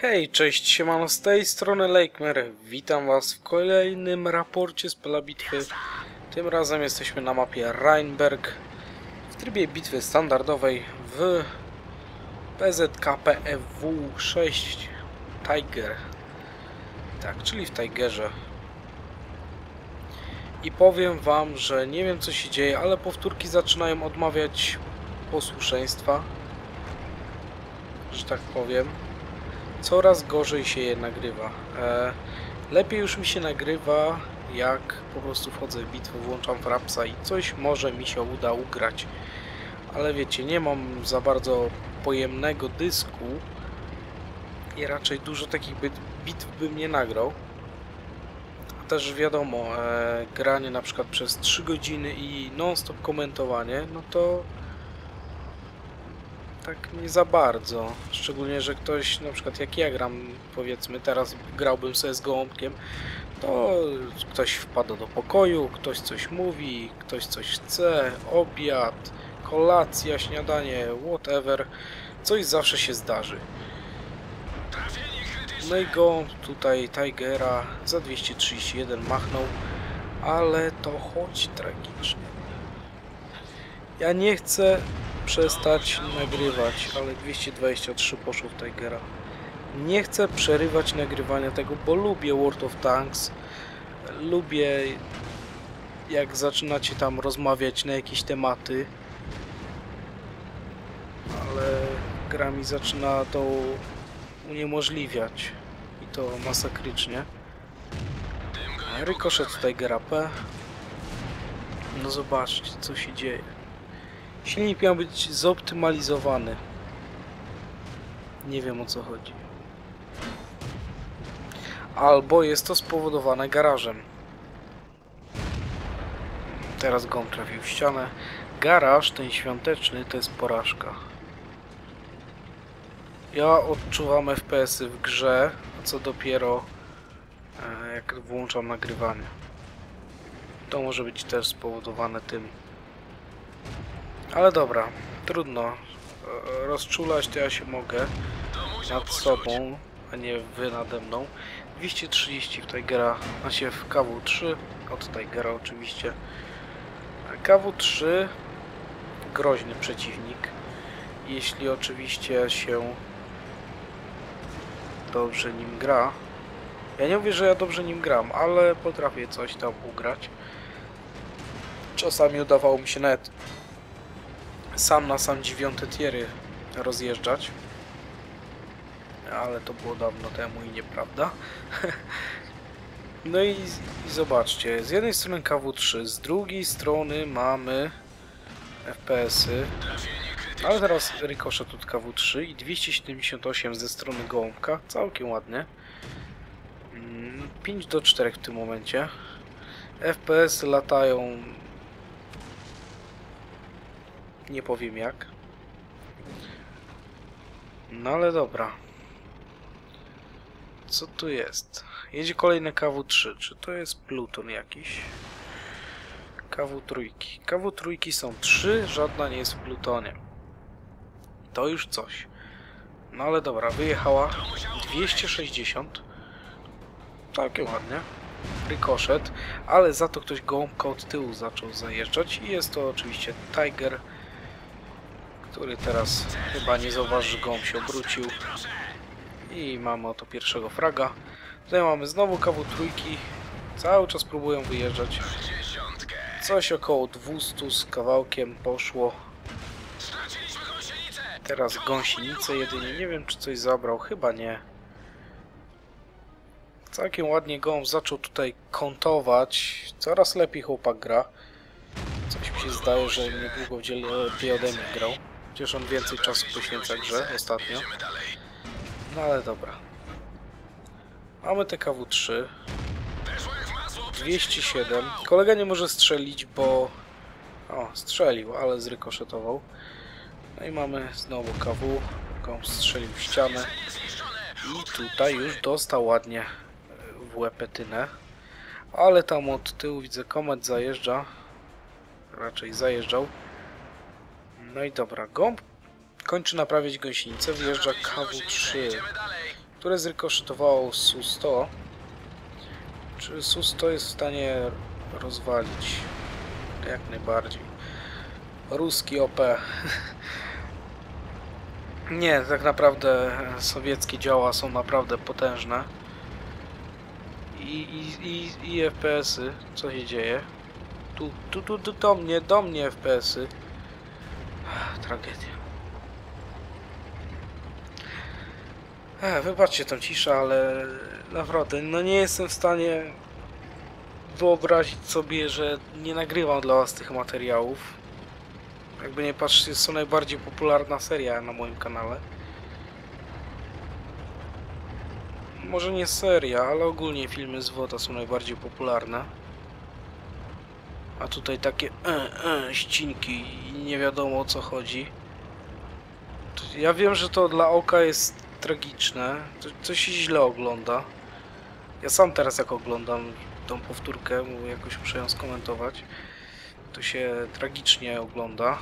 Hej, cześć, siemano, z tej strony Lakemer. Witam was w kolejnym raporcie z pola bitwy. Tym razem jesteśmy na mapie Rheinberg w trybie bitwy standardowej w PZKPFW 6 Tiger. Tak, czyli w Tigerze. I powiem wam, że nie wiem co się dzieje, ale powtórki zaczynają odmawiać posłuszeństwa. Że tak powiem coraz gorzej się je nagrywa. E, lepiej już mi się nagrywa, jak po prostu wchodzę w bitwę, włączam frapsa i coś może mi się uda ugrać. Ale wiecie, nie mam za bardzo pojemnego dysku i raczej dużo takich bit- bitw bym nie nagrał. A też wiadomo, e, granie na przykład przez 3 godziny i non-stop komentowanie, no to tak nie za bardzo. Szczególnie, że ktoś, na przykład jak ja gram, powiedzmy teraz grałbym sobie z gołąbkiem, to ktoś wpada do pokoju, ktoś coś mówi, ktoś coś chce, obiad, kolacja, śniadanie, whatever. Coś zawsze się zdarzy. No i gołąb tutaj Tigera za 231 machnął, ale to choć tragicznie. Ja nie chcę przestać nagrywać, ale 223 poszło w Tigera. Nie chcę przerywać nagrywania tego, bo lubię World of Tanks. Lubię jak zaczynacie tam rozmawiać na jakieś tematy. Ale gra mi zaczyna to uniemożliwiać. I to masakrycznie. Rykoszet Tigera P. No zobaczcie co się dzieje. Silnik miał być zoptymalizowany. Nie wiem o co chodzi. Albo jest to spowodowane garażem. Teraz gąb trafił w ścianę. Garaż, ten świąteczny, to jest porażka. Ja odczuwam FPS-y w grze, a co dopiero e, jak włączam nagrywanie. To może być też spowodowane tym. Ale dobra, trudno. E, Rozczulać to ja się mogę nad sobą, a nie wy nade mną. 230 w Tigera, się w KW3, od Tigera oczywiście. KW3 groźny przeciwnik, jeśli oczywiście się dobrze nim gra. Ja nie mówię, że ja dobrze nim gram, ale potrafię coś tam ugrać. Czasami udawało mi się nawet sam na sam dziewiąte tiery rozjeżdżać. Ale to było dawno temu i nieprawda. no i, i zobaczcie, z jednej strony KW3, z drugiej strony mamy FPS-y. Ale teraz rykoszet od KW3 i 278 ze strony gołąbka, całkiem ładnie. Mm, 5 do 4 w tym momencie. FPS latają nie powiem jak. No ale dobra. Co tu jest? Jedzie kolejne KW3. Czy to jest Pluton jakiś? KW3. KW3 są 3, żadna nie jest w Plutonie. To już coś. No ale dobra, wyjechała 260. Całkiem ładnie. Rykoszet, ale za to ktoś gąbka od tyłu zaczął zajeżdżać i jest to oczywiście Tiger który teraz chyba nie zauważy, że gołąb się obrócił. I mamy oto pierwszego fraga. Tutaj mamy znowu KW3. Cały czas próbują wyjeżdżać. Coś około 200 z kawałkiem poszło. Teraz gąsienicę jedynie. Nie wiem, czy coś zabrał. Chyba nie. Całkiem ładnie gołąb zaczął tutaj kontować. Coraz lepiej chłopak gra. Coś mi się zdaje, że niedługo lepiej ode mnie grał. Chociaż on więcej czasu poświęca grze ostatnio. No ale dobra. Mamy TKW3. 207. Kolega nie może strzelić, bo... O, strzelił, ale zrykoszetował. No i mamy znowu KW. Gąb strzelił w ścianę. I tutaj już dostał ładnie w łepetynę. Ale tam od tyłu widzę komet zajeżdża. Raczej zajeżdżał. No i dobra, gąb kończy naprawiać gąsienicę, wjeżdża KW3. które zrykoszetowało Su-100. Czy Su-100 jest w stanie rozwalić? Jak najbardziej. Ruski OP. Nie, tak naprawdę sowieckie działa są naprawdę potężne. I, i, i, i FPS-y, co się dzieje? Tu, tu, tu, tu, do mnie, do mnie FPS-y. Tragedia. E, wybaczcie tą ciszę, ale naprawdę, no nie jestem w stanie wyobrazić sobie, że nie nagrywam dla was tych materiałów. Jakby nie patrzcie, jest to najbardziej popularna seria na moim kanale. Może nie seria, ale ogólnie filmy z WOTA są najbardziej popularne. A tutaj takie e, e, ścinki i nie wiadomo o co chodzi. Ja wiem, że to dla oka jest tragiczne. To, to się źle ogląda. Ja sam teraz jak oglądam tą powtórkę, jakoś muszę ją skomentować, to się tragicznie ogląda.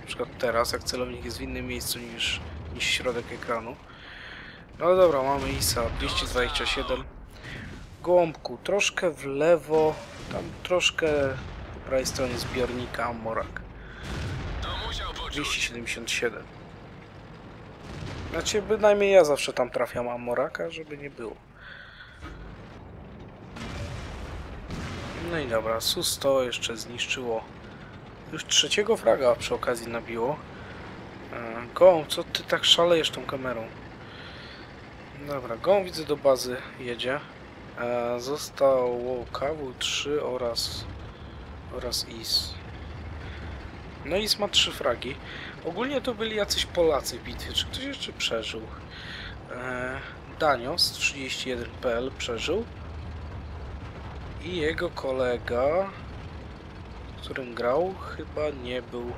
Na przykład teraz, jak celownik jest w innym miejscu niż, niż środek ekranu. No dobra, mamy ISA 227. Gołąbku, troszkę w lewo, tam troszkę po prawej stronie zbiornika Amorak. To musiał poczuć. 277. Znaczy, bynajmniej ja zawsze tam trafiam Amoraka, żeby nie było. No i dobra, Su-100 jeszcze zniszczyło. Już trzeciego fraga przy okazji nabiło. E, Gołąb, co ty tak szalejesz tą kamerą? Dobra, Gołąb widzę do bazy jedzie. Zostało KW3 oraz, oraz IS. No IS ma trzy fragi. Ogólnie to byli jacyś Polacy w bitwie. Czy ktoś jeszcze przeżył? E, Danios 31.pl przeżył. I jego kolega, którym grał, chyba nie był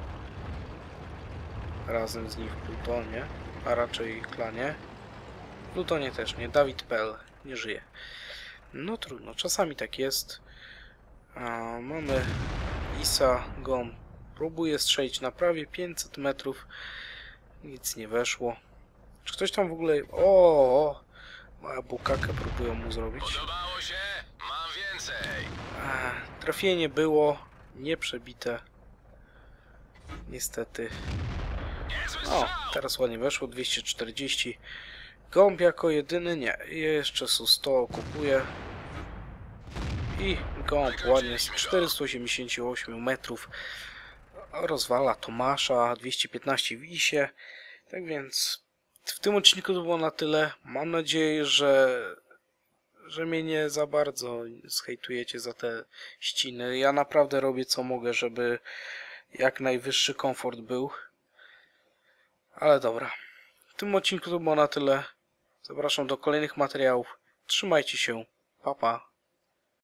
razem z nim w Plutonie, a raczej klanie. Plutonie też nie. Dawid Pell nie żyje. No trudno, czasami tak jest. A, mamy Isa Gom. Próbuje strzelić na prawie 500 metrów. Nic nie weszło. Czy ktoś tam w ogóle... O, o! Mała bukakę próbują mu zrobić. Podobało się? Mam więcej. Ech, Trafienie było nieprzebite. Niestety. O, teraz ładnie weszło, 240. Gąb jako jedyny nie. Jeszcze Su-100 kupuje. I gąb ładnie z 488 metrów rozwala Tomasza, 215 w Isie. Tak więc w tym odcinku to było na tyle. Mam nadzieję, że że mnie nie za bardzo zhejtujecie za te ściny. Ja naprawdę robię co mogę, żeby jak najwyższy komfort był. Ale dobra. W tym odcinku to było na tyle. Zapraszam do kolejnych materiałów. Trzymajcie się. Pa pa.